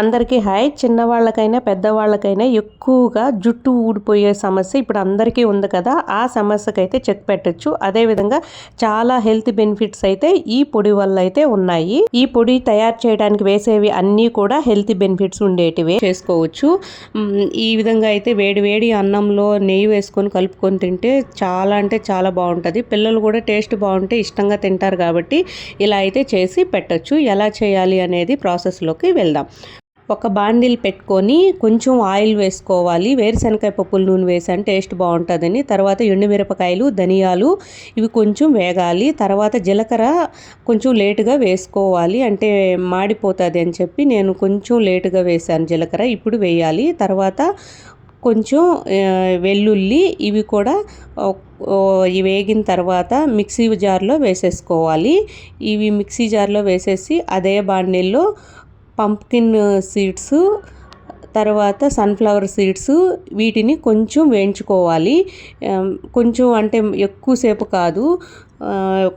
అందరికీ హాయ్. చిన్నవాళ్ళకైనా పెద్దవాళ్ళకైనా ఎక్కువగా జుట్టు ఊడిపోయే సమస్య ఇప్పుడు అందరికీ ఉంది కదా. ఆ సమస్యకైతే చెక్ పెట్టచ్చు. అదేవిధంగా చాలా హెల్త్ బెనిఫిట్స్ అయితే ఈ పొడి వల్ల అయితే ఉన్నాయి. ఈ పొడి తయారు చేయడానికి వేసేవి అన్నీ కూడా హెల్త్ బెనిఫిట్స్ ఉండేటివే చేసుకోవచ్చు. ఈ విధంగా అయితే వేడి వేడి అన్నంలో నెయ్యి వేసుకొని కలుపుకొని తింటే చాలా అంటే చాలా బాగుంటుంది. పిల్లలు కూడా టేస్ట్ బాగుంటే ఇష్టంగా తింటారు కాబట్టి ఇలా అయితే చేసి పెట్టచ్చు. ఎలా చేయాలి అనేది ప్రాసెస్లోకి వెళ్దాం. ఒక బాండిల్ పెట్టుకొని కొంచెం ఆయిల్ వేసుకోవాలి. వేరుశనగకాయ పప్పుల నూనె వేసాను టేస్ట్ బాగుంటుందని. తర్వాత ఎండుమిరపకాయలు ధనియాలు ఇవి కొంచెం వేగాలి. తర్వాత జీలకర్ర కొంచెం లేటుగా వేసుకోవాలి. అంటే మాడిపోతుంది అని చెప్పి నేను కొంచెం లేటుగా వేసాను జీలకర్ర. ఇప్పుడు వేయాలి. తర్వాత కొంచెం వెల్లుల్లి ఇవి కూడా ఇవి వేగిన తర్వాత మిక్సీ జార్లో వేసేసుకోవాలి. ఇవి మిక్సీ జార్లో వేసేసి అదే బాండిల్లో పంప్కిన్ సీడ్స్ తర్వాత సన్ఫ్లవర్ సీడ్స్ వీటిని కొంచెం వేయించుకోవాలి. కొంచెం అంటే ఎక్కువసేపు కాదు.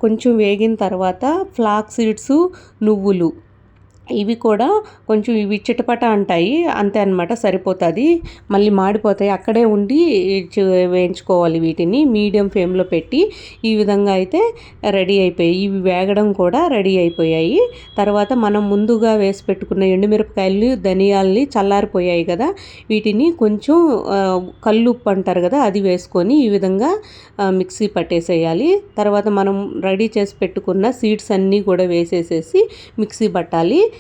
కొంచెం వేగిన తర్వాత ఫ్లాక్ సీడ్స్ నువ్వులు ఇవి కూడా కొంచెం ఇవి చిటపట అంటాయి అంతే అనమాట సరిపోతుంది. మళ్ళీ మాడిపోతాయి. అక్కడే ఉండి చే- వేయించుకోవాలి వీటిని. మీడియం ఫ్లేమ్లో పెట్టి ఈ విధంగా అయితే రెడీ అయిపోయాయి. ఇవి వేగడం కూడా రెడీ అయిపోయాయి. తర్వాత మనం ముందుగా వేసి పెట్టుకున్న ఎండుమిరపకాయలు ధనియాల్ని చల్లారిపోయాయి కదా. వీటిని కొంచెం కల్లుప్పు అంటారు కదా అది వేసుకొని ఈ విధంగా మిక్సీ పట్టేసేయాలి. తర్వాత మనం రెడీ చేసి పెట్టుకున్న సీడ్స్ అన్నీ కూడా వేసేసేసి మిక్సీ పట్టాలి.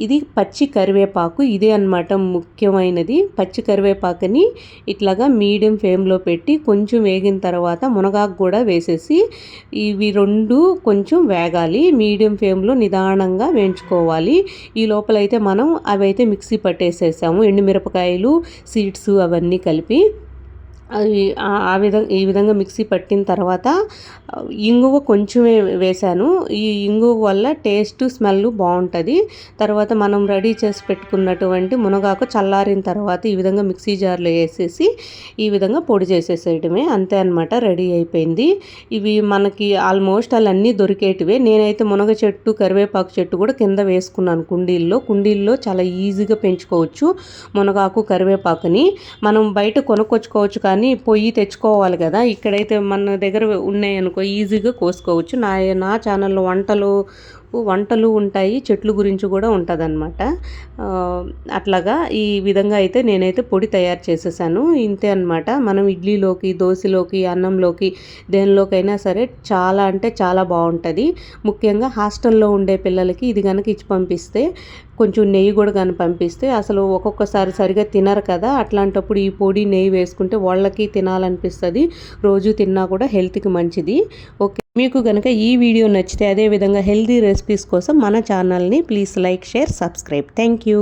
ఇది పచ్చి కరివేపాకు. ఇదే అన్నమాట ముఖ్యమైనది. పచ్చి కరివేపాకుని ఇట్లాగా మీడియం ఫ్లేమ్లో పెట్టి కొంచెం వేగిన తర్వాత మునగాకు కూడా వేసేసి ఇవి రెండు కొంచెం వేగాలి. మీడియం ఫ్లేమ్లో నిదానంగా వేయించుకోవాలి. ఈ లోపలైతే మనం అవైతే మిక్సీ పట్టేసేసాము. ఎండుమిరపకాయలు సీడ్స్ అవన్నీ కలిపి. ఆ- విధంగా ఈ విధంగా మిక్సీ పట్టిన తర్వాత ఇంగువ కొంచెమే వేశాను. ఈ ఇంగువ వల్ల టేస్ట్ స్మెల్ బాగుంటుంది. తర్వాత మనం రెడీ చేసి పెట్టుకున్నటువంటి మునగాకు చల్లారిన తర్వాత ఈ విధంగా మిక్సీ జార్లో వేసేసి ఈ విధంగా పొడి చేసేసేయడమే. అంతే అనమాట రెడీ అయిపోయింది. ఇవి మనకి ఆల్మోస్ట్ అన్నీ దొరికేటివే. నేనైతే మునగ చెట్టు కరివేపాకు చెట్టు కూడా కింద వేసుకున్నాను కుండీల్లో. కుండీల్లో చాలా ఈజీగా పెంచుకోవచ్చు మునగాకు కరివేపాకుని. మనం బయట కొనుక్కొచ్చుకోవచ్చు కానీ పొయ్యి తెచ్చుకోవాలి కదా. ఇక్కడైతే మన దగ్గర ఉన్నాయనుకో ఈజీగా కోసుకోవచ్చు. నా నా ఛానల్లో వంటలు వంటలు ఉంటాయి చెట్లు గురించి కూడా ఉంటుందన్నమాట. అట్లాగా ఈ విధంగా అయితే నేనైతే పొడి తయారు చేసేసాను. ఇంతే అనమాట మనం ఇడ్లీలోకి దోశలోకి అన్నంలోకి దేనిలోకైనా సరే చాలా అంటే చాలా బాగుంటుంది. ముఖ్యంగా హాస్టల్లో ఉండే పిల్లలకి ఇది కనుక ఇచ్చి పంపిస్తే కొంచెం నెయ్యి కూడా కానీ పంపిస్తే అసలు ఒక్కొక్కసారి సరిగా తినరు కదా. అట్లాంటప్పుడు ఈ పొడి నెయ్యి వేసుకుంటే వాళ్ళకి తినాలనిపిస్తుంది. రోజు తిన్నా కూడా హెల్త్కి మంచిది. ఓకే. మీకు కనుక ఈ వీడియో నచ్చితే అదేవిధంగా హెల్తీ రెసిపీస్ కోసం మన ఛానల్ని please like share subscribe. Thank you.